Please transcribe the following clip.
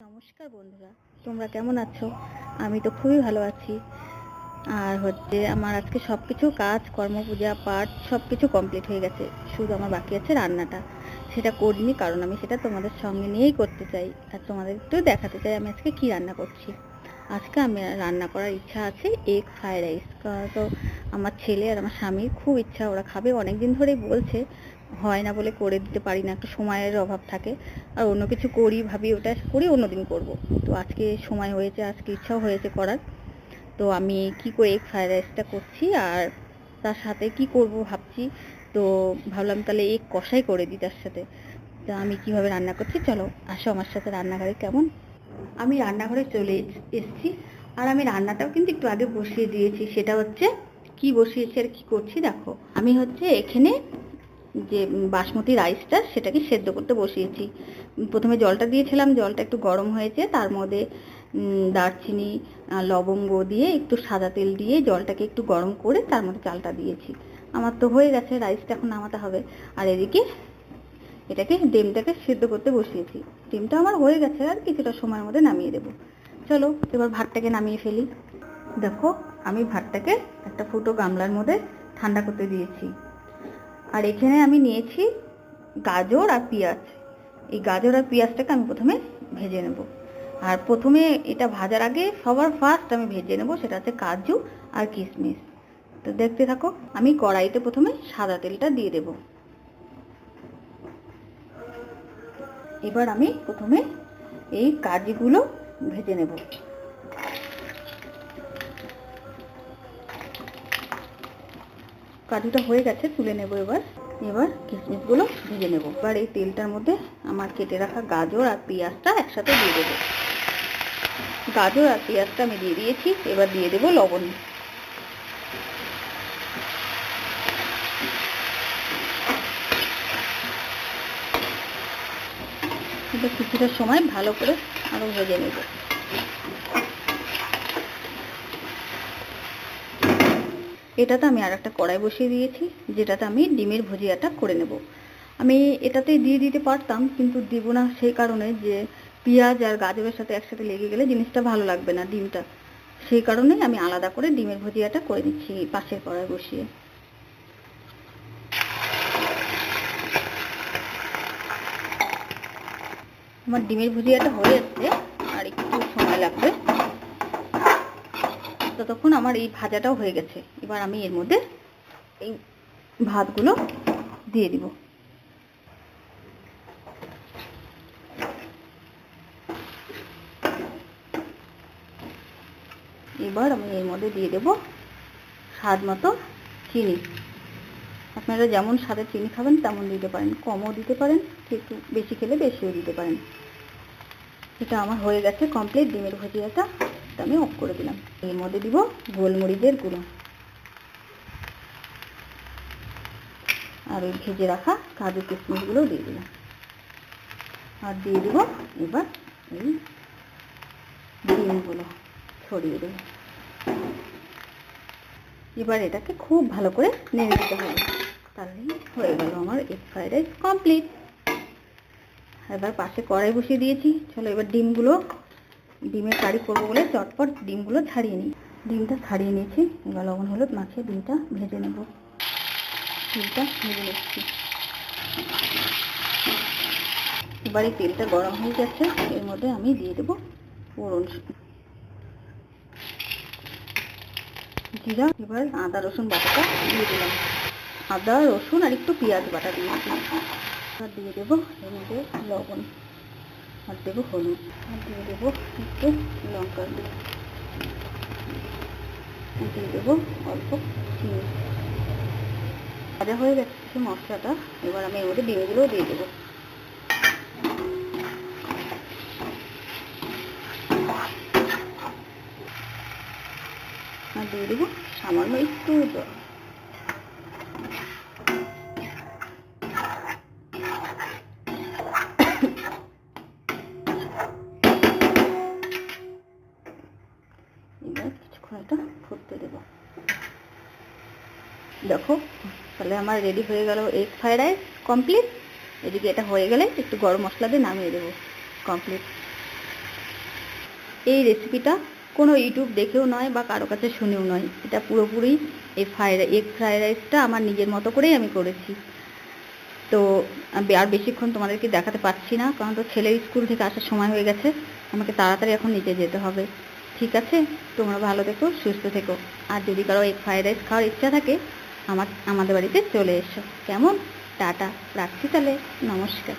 নমস্কার বন্ধুরা, তোমরা কেমন আছো? আমি তো খুবই ভালো আছি। আর হচ্ছে আমার আজকে সব কিছু কাজ কর্ম পূজা পাঠ সব কিছু কমপ্লিট হয়ে গেছে। শুধু আমার বাকি আছে রান্নাটা। সেটা করিনি কারণ আমি সেটা তোমাদের সঙ্গে নিয়েই করতে চাই। আর তোমাদের একটু দেখাতে চাই আমি আজকে কি রান্না করছি। আজকে আমি রান্না করার ইচ্ছা আছে এগ ফ্রাইড রাইস তো আমার ছেলে আর আমার স্বামীর খুব ইচ্ছা, ওরা খাবে। অনেক দিন ধরেই বলছে, হয় না বলে করে দিতে পারি না, একটু সময়ের অভাব থাকে। আর অন্য কিছু করি, ভাবি ওটা করি, অন্যদিন করব। তো আজকে সময় হয়েছে, আজকে ইচ্ছাও হয়েছে করার। তো আমি কি করে এগ ফ্রাইড রাইসটা করছি আর তার সাথে কি করব ভাবছি। তো ভাবলাম তাহলে এগ কষাই করে দিই তার সাথে। তা আমি কীভাবে রান্না করছি? চলো, আসো আমার সাথে রান্নাঘরে কেমন? আমি রান্নাঘরে চলে এসেছি। আর আমি রান্নাটাও কিন্তু একটু আগে বসিয়ে দিয়েছি। সেটা হচ্ছে কি বসিয়েছি আর কি করছি দেখো। আমি হচ্ছে এখানে যে বাসমতি রাইসটা সেটাকে সেদ্ধ করতে বসিয়েছি। প্রথমে জলটা দিয়েছিলাম, জলটা একটু গরম হয়েছে। তার মধ্যে দারচিনি লবঙ্গ দিয়ে একটু সাদা তেল দিয়ে জলটাকে একটু গরম করে তার মধ্যে চালটা দিয়েছি। আমার তো হয়ে গেছে, রাইসটা এখন নামাতে হবে। আর এদিকে এটাকে ডিমটাকে সেদ্ধ করতে বসিয়েছি। ডিমটা আমার হয়ে গেছে আর কিছুটা সময়ের মধ্যে নামিয়ে দেবো। চলো, এবার ভাতটাকে নামিয়ে ফেলি। দেখো, আমি ভাতটাকে একটা ফুটো গামলার মধ্যে ঠান্ডা করতে দিয়েছি। আর এখানে আমি নিয়েছি গাজর আর পেঁয়াজ। এই গাজর আর পেঁয়াজটাকে আমি প্রথমে ভেজে নেব। আর প্রথমে এটা ভাজার আগে সবার ফার্স্ট আমি ভেজে নেব, সেটা হচ্ছে কাজু আর কিশমিশ। তো দেখতে থাকো, আমি কড়াইতে প্রথমে সাদা তেলটা দিয়ে দেব। এবার আমি প্রথমে এই কাজুগুলো ভেজে নেব। কাজুটা হয়ে গেছে, তুলে নেব এবার। এবার কিশমিশগুলো ভেজে নেব। এবার এই তেলটার মধ্যে আমার কেটে রাখা গাজর আর পেঁয়াজটা একসাথে দিয়ে দেবো। গাজর আর পেঁয়াজটা আমি দিয়ে দিয়েছি, এবার দিয়ে দেবো লবণ। এটা কিছুটা সময় ভালো করে আরও ভেজে নেব। এটাতে আমি আর একটা কড়াই বসিয়ে দিয়েছি, যেটাতে আমি ডিমের ভুজিয়াটা করে নেব। আমি এটাতে দিয়ে দিতে পারতাম, কিন্তু দিব না সেই কারণে যে পেঁয়াজ আর গাজরের সাথে একসাথে লেগে গেলে জিনিসটা ভালো লাগবে না ডিমটা। সেই কারণে আমি আলাদা করে ডিমের ভুজিয়াটা করে নিচ্ছি পাশের কড়াই বসিয়ে। আমার ডিমের ভুজিয়াটা হয়ে যাচ্ছে, আর একটু সময় লাগবে। ততক্ষণ আমার এই ভাজাটাও হয়ে গেছে। এবার আমি এর মধ্যে এই ভাতগুলো দিয়ে দিব। এবার আমি এর মধ্যে দিয়ে দেব স্বাদ মতো চিনি। আপনারা যেমন স্বাদে চিনি খাবেন, তেমন দিতে পারেন। কমও দিতে পারেন, একটু বেশি খেলে বেশিও দিতে পারেন। এটা আমার হয়ে গেছে কমপ্লিট ডিমের ভুজিয়াটা আমি অফ করে দিলাম। এর মধ্যে দিব গোলমরিচের গুঁড়ো। আর ওই ভেজে রাখা কাজু কিশমিশগুলো দিয়ে দিলাম। আর দিয়ে দেবো এবার এই ডিমগুলো ছড়িয়ে দেবো। এবার এটাকে খুব ভালো করে নেড়ে দিতে হবে। তাহলেই হয়ে গেল আমার এগ ফ্রাইড রাইস কমপ্লিট এবার পাশে কড়াই বসিয়ে দিয়েছি। চলো এবার ডিমগুলো, ডিমের কারি করব বলে চটপট ডিমগুলো ছাড়িয়ে নিই। ডিমটা ছাড়িয়ে নিয়েছি। এবার লবণ, হলুদ মাখিয়ে ডিমটা ভেজে নেব। ডিমটা ভেজে নিচ্ছি। এবারে তেলটা গরম হয়ে যাচ্ছে এর মধ্যে আমি দিয়ে দেবো ফোড়ন জিরা। এবার আদা, রসুন বাটাটা দিয়ে দিলাম। আদা, রসুন আর একটু পেঁয়াজ বাটা দিয়েছি আর দিয়ে দেবো এর মধ্যে লবণ। আর দেবো হলুদ। আর দিয়ে দেবো একটু লঙ্কার দিয়ে দেবো অল্প চিনি। ভাজা হয়ে গেছে মশলাটা। এবার আমি এর মধ্যে ডিমগুলোও দিয়ে দেবো। আর দিয়ে দেবো সামান্য একটু জল। দেবো। দেখো, তাহলে আমার রেডি হয়ে গেল এগ ফ্রাইড রাইস কমপ্লিট এদিকে এটা হয়ে গেলে একটু গরম মশলা দিয়ে নামিয়ে দেবো কমপ্লিট এই রেসিপিটা কোনো ইউটিউব দেখেও নয় বা কারও কাছে শুনেও নয়। এটা পুরোপুরি এই ফ্রাইড এগ ফ্রাইড রাইসটা আমার নিজের মতো করেই আমি করেছি। তো আর বেশিক্ষণ তোমাদেরকে দেখাতে পারছি না, কারণ তো ছেলের স্কুল থেকে আসার সময় হয়ে গেছে। আমাকে তাড়াতাড়ি এখন নিচে যেতে হবে। ঠিক আছে? তোমরা ভালো থেকো, সুস্থ থেকো। আর যদি কারও এগ ফ্রায়েড রাইস খাওয়ার ইচ্ছা থাকে, আমার, আমাদের বাড়িতে চলে এসো। কেমন? টাটা। রাখছি তাহলে। নমস্কার।